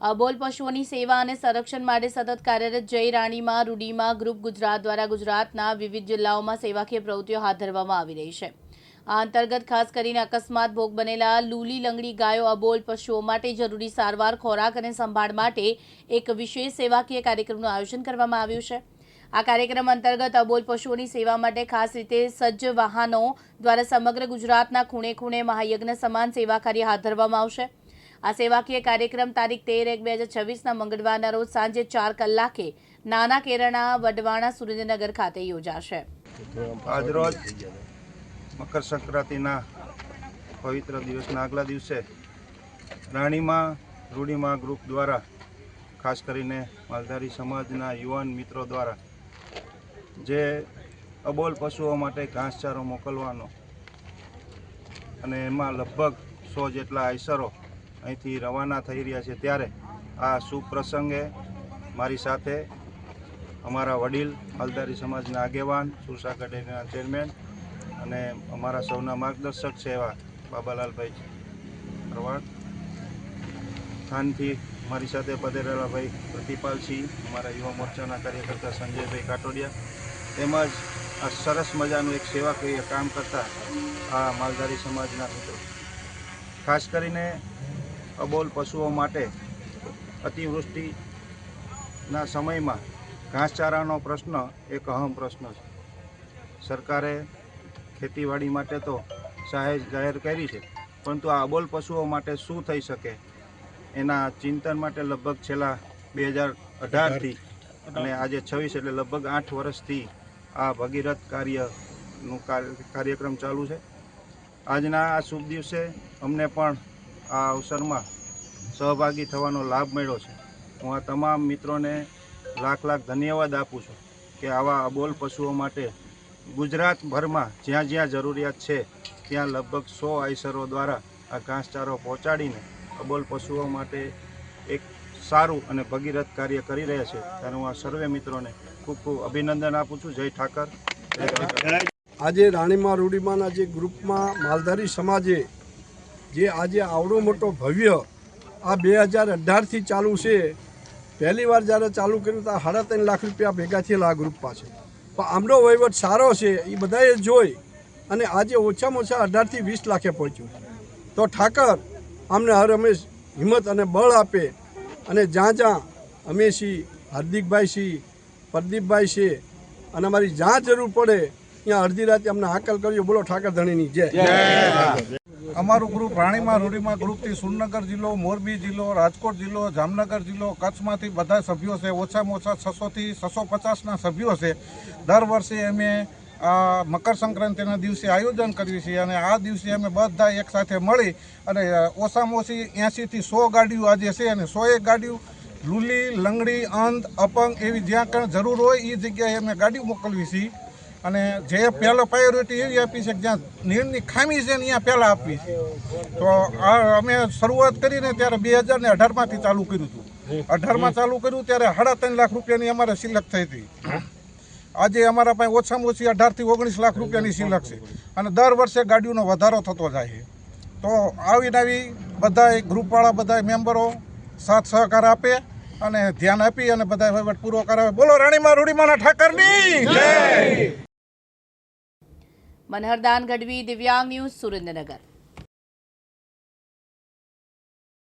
અબોલ પશુઓની સેવા અને સંરક્ષણ માટે સતત કાર્યરત જય રાણીમાં, રૂડીમાં, ગ્રુપ ગુજરાત દ્વારા ગુજરાતના વિવિધ જિલ્લાઓમાં સેવાકીય પ્રવૃત્તિઓ હાથ ધરવામાં આવી રહી છે. આ અંતર્ગત ખાસ કરીને અકસ્માત ભોગ બનેલા લૂલી લંગડી ગાયો અબોલ પશુઓ માટે જરૂરી સારવાર, ખોરાક અને સંભાળ માટે એક વિશેષ સેવાકીય કાર્યક્રમનું આયોજન કરવામાં આવ્યું છે. આ કાર્યક્રમ અંતર્ગત અબોલ પશુઓની સેવા માટે ખાસ રીતે સજ્જ વાહનો દ્વારા સમગ્ર ગુજરાતના ખૂણે ખૂણે મહાયજ્ઞ સમાન સેવા કાર્ય હાથ ધરવામાં આવશે. આ સેવાકીય કાર્યક્રમ તારીખ તેર એક બે હજાર છવ્વીસના મંગળવારના રોજ સાંજે ચાર કલાકે નાના કેરણા વડવાણા સુરેન્દ્રનગર ખાતે યોજાશે. આજરોજ મકર સંક્રાંતિના પવિત્ર દિવસના આગલા દિવસે રાણીમાં રૂડીમાં ગ્રુપ દ્વારા, ખાસ કરીને માલધારી સમાજના યુવાન મિત્રો દ્વારા, જે અબોલ પશુઓ માટે ઘાસચારો મોકલવાનો અને એમાં લગભગ સો જેટલા આઈસરો અહીંથી રવાના થઈ રહ્યા છે ત્યારે આ શુભ પ્રસંગે મારી સાથે અમારા વડીલ માલધારી સમાજના આગેવાન સુરસા ડેરીના ચેરમેન અને અમારા સૌના માર્ગદર્શક છે એવા બાબાલાલભાઈ પ્રવાડ સ્થાનથી મારી સાથે પધારેલા ભાઈ પ્રતિપાલસિંહ, અમારા યુવા મોરચાના કાર્યકર્તા સંજયભાઈ કાટોડિયા તેમજ આ સરસ મજાનું એક સેવાકીય કામ કરતા આ માલધારી સમાજના મિત્રો. ખાસ કરીને અબોલ પશુઓ માટે અતિવૃષ્ટિના સમયમાં ઘાસચારાનો પ્રશ્ન એક અહમ પ્રશ્ન છે. સરકારે ખેતીવાડી માટે તો સહાય જાહેર કરી છે, પરંતુ આ અબોલ પશુઓ માટે શું થઈ શકે? એના ચિંતન માટે લગભગ છેલ્લા બે હજાર અઢારથી અને આજે છવ્વીસ એટલે લગભગ આઠ વર્ષથી આ ભગીરથ કાર્યનું કાર્ય- કાર્યક્રમ ચાલુ છે. આજના આ શુભ દિવસે અમને પણ આ અવસરમાં સહભાગી થવાનો લાભ મળ્યો છે. હું આ તમામ મિત્રોને લાખ લાખ ધન્યવાદ આપું છું કે આવા અબોલ પશુઓ માટે ગુજરાતભરમાં જ્યાં જ્યાં જરૂરિયાત છે, ત્યાં લગભગ સો આઈસરો દ્વારા આ ઘાસચારો પહોંચાડીને અબોલ પશુઓ માટે એક સારું અને ભગીરથ કાર્ય કરી રહ્યા છે. ત્યારે હું આ સર્વે મિત્રોને ખૂબ ખૂબ અભિનંદન આપું છું. જય ઠાકર. આજે રાણીમાં રૂડીમાના જે ગ્રુપમાં માલધારી સમાજે જે આજે આવડો મોટો ભવ્ય આ બે હજાર અઢારથી ચાલુ છે, પહેલી વાર જ્યારે ચાલુ કર્યું તો સાડા ત્રણ લાખ રૂપિયા ભેગા થયેલા આ ગ્રુપ પાસે. પણ આમનો વહીવટ સારો છે, એ બધાએ જોઈ અને આજે ઓછામાં ઓછા અઢારથી વીસ લાખે પહોંચ્યું. તો ઠાકર અમને હર હંમેશ હિંમત અને બળ આપે અને જ્યાં જ્યાં અમે છીએ, હાર્દિકભાઈ છીએ, પ્રદીપભાઈ છે અને અમારી જ્યાં જરૂર પડે ત્યાં અડધી રાતે અમને હાકલ કર્યો. બોલો ઠાકર ધણીની જય. અમારું ગ્રુપ રાણીમાં રૂડીમાં ગ્રુપથી સુરનગર જિલ્લો મોરબી જિલ્લો રાજકોટ જિલ્લો જામનગર જિલ્લો કચ્છમાંથી બધા સભ્યો છે. ઓછામાં ઓછા છસોથી છસો પચાસના સભ્યો છે. દર વર્ષે અમે આ મકર સંક્રાંતિના દિવસે આયોજન કરીએ છીએ અને આ દિવસે અમે બધા એકસાથે મળી અને ઓછામાં ઓછી એંશીથી સો ગાડીઓ આજે છે અને સો એક ગાડીઓ લૂલી લંગડી અંધ અપંગ એવી જ્યાં કણ જરૂર હોય એ જગ્યાએ અમે ગાડીઓ મોકલવી છીએ. અને જે પહેલો પ્રાયોરિટી એવી આપી છે કે જ્યાં નીરની ખામી છે ને ત્યાં પહેલાં આપવી છે. તો આ અમે શરૂઆત કરીને ત્યારે બે હજાર ને અઢારમાંથી ચાલુ કર્યું હતું. અઢારમાં ચાલુ કર્યું ત્યારે સાડા ત્રણ લાખ રૂપિયાની અમારે સિલક થઈ હતી. આજે અમારા પાસે ઓછામાં ઓછી અઢારથી ઓગણીસ લાખ રૂપિયાની સિલક છે. અને દર વર્ષે ગાડીઓનો વધારો થતો જાય છે. તો આવીને આવી બધા ગ્રુપવાળા બધા મેમ્બરો સાથ સહકાર આપે અને ધ્યાન આપી અને બધા વહીવટ પૂરો કરાવે. બોલો રાણીમાં રૂડીમાના ઠાકરની. જય. મનહરદાન ગઢવી દિવ્યાંગ ન્યૂઝ સુરેન્દ્રનગર